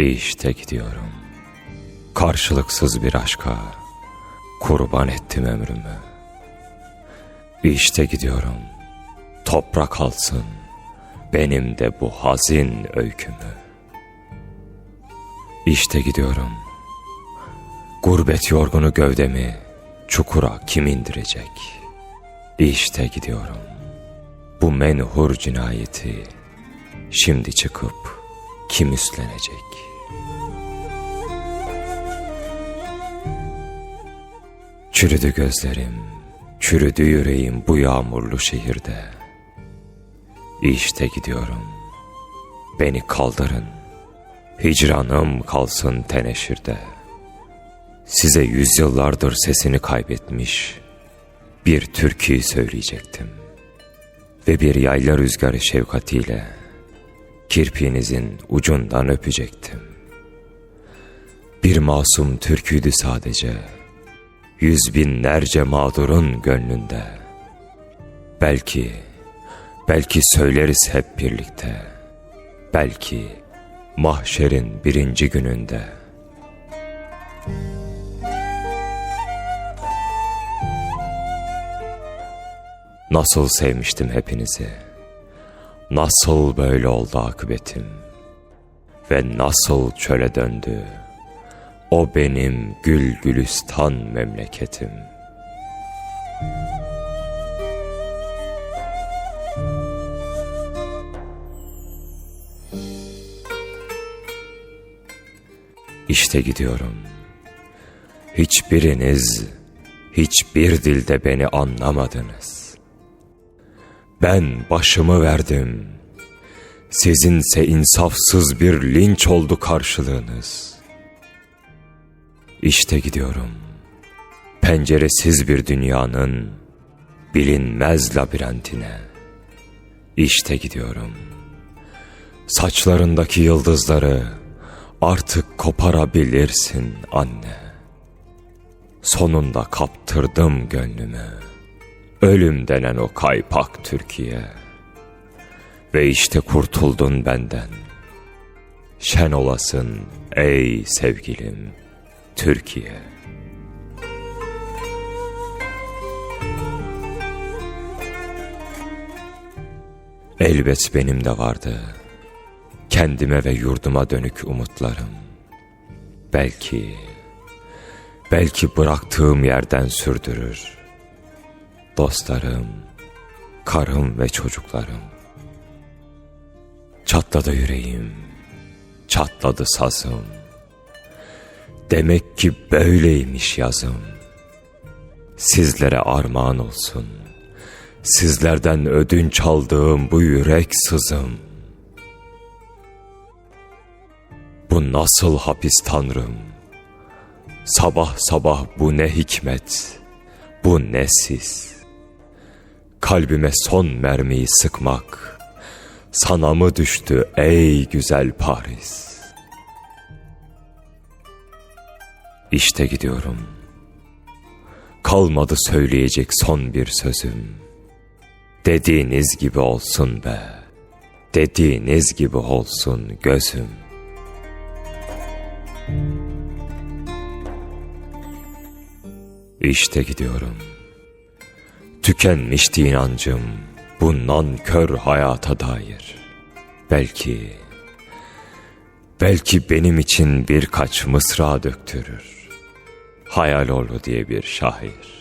İşte gidiyorum. Karşılıksız bir aşka kurban ettim ömrümü. İşte gidiyorum. Toprak alsın benim de bu hazin öykümü. İşte gidiyorum. Gurbet yorgunu gövdemi çukura kim indirecek? İşte gidiyorum. Bu menhur cinayeti şimdi çıkıp kim üstlenecek? Çürüdü gözlerim, çürüdü yüreğim bu yağmurlu şehirde. İşte gidiyorum. Beni kaldırın. Hicranım kalsın teneşirde. Size yüzyıllardır sesini kaybetmiş bir türküyü söyleyecektim. Ve bir yayla rüzgarı şefkatiyle kirpiğinizin ucundan öpecektim. Bir masum türküydü sadece. Yüz binlerce mağdurun gönlünde. Belki, belki söyleriz hep birlikte. Belki mahşerin birinci gününde. Nasıl sevmiştim hepinizi. Nasıl böyle oldu akıbetim. Ve nasıl çöle döndü. O benim gül gülistan memleketim. İşte gidiyorum. Hiçbiriniz hiçbir dilde beni anlamadınız. Ben başımı verdim. Sizinse insafsız bir linç oldu karşılığınız. İşte gidiyorum. Penceresiz bir dünyanın bilinmez labirentine. İşte gidiyorum. Saçlarındaki yıldızları artık koparabilirsin anne. Sonunda kaptırdım gönlümü. Ölüm denen o kaypak Türkiye. Ve işte kurtuldun benden. Şen olasın ey sevgilim Türkiye. Elbet benim de vardı. Kendime ve yurduma dönük umutlarım. Belki, belki bıraktığım yerden sürdürür. Dostlarım, karım ve çocuklarım. Çatladı yüreğim, çatladı sazım. Demek ki böyleymiş yazım. Sizlere armağan olsun. Sizlerden ödünç aldığım bu yürek sızım. Bu nasıl hapis tanrım? Sabah sabah bu ne hikmet, bu ne sis. Kalbime son mermiyi sıkmak, sana mı düştü ey güzel Paris? İşte gidiyorum. Kalmadı söyleyecek son bir sözüm. Dediğiniz gibi olsun be. Dediğiniz gibi olsun gözüm. İşte gidiyorum. Tükenmişti inancım bu nankör hayata dair. Belki, belki benim için birkaç mısra döktürür. Hayaloğlu diye bir şair.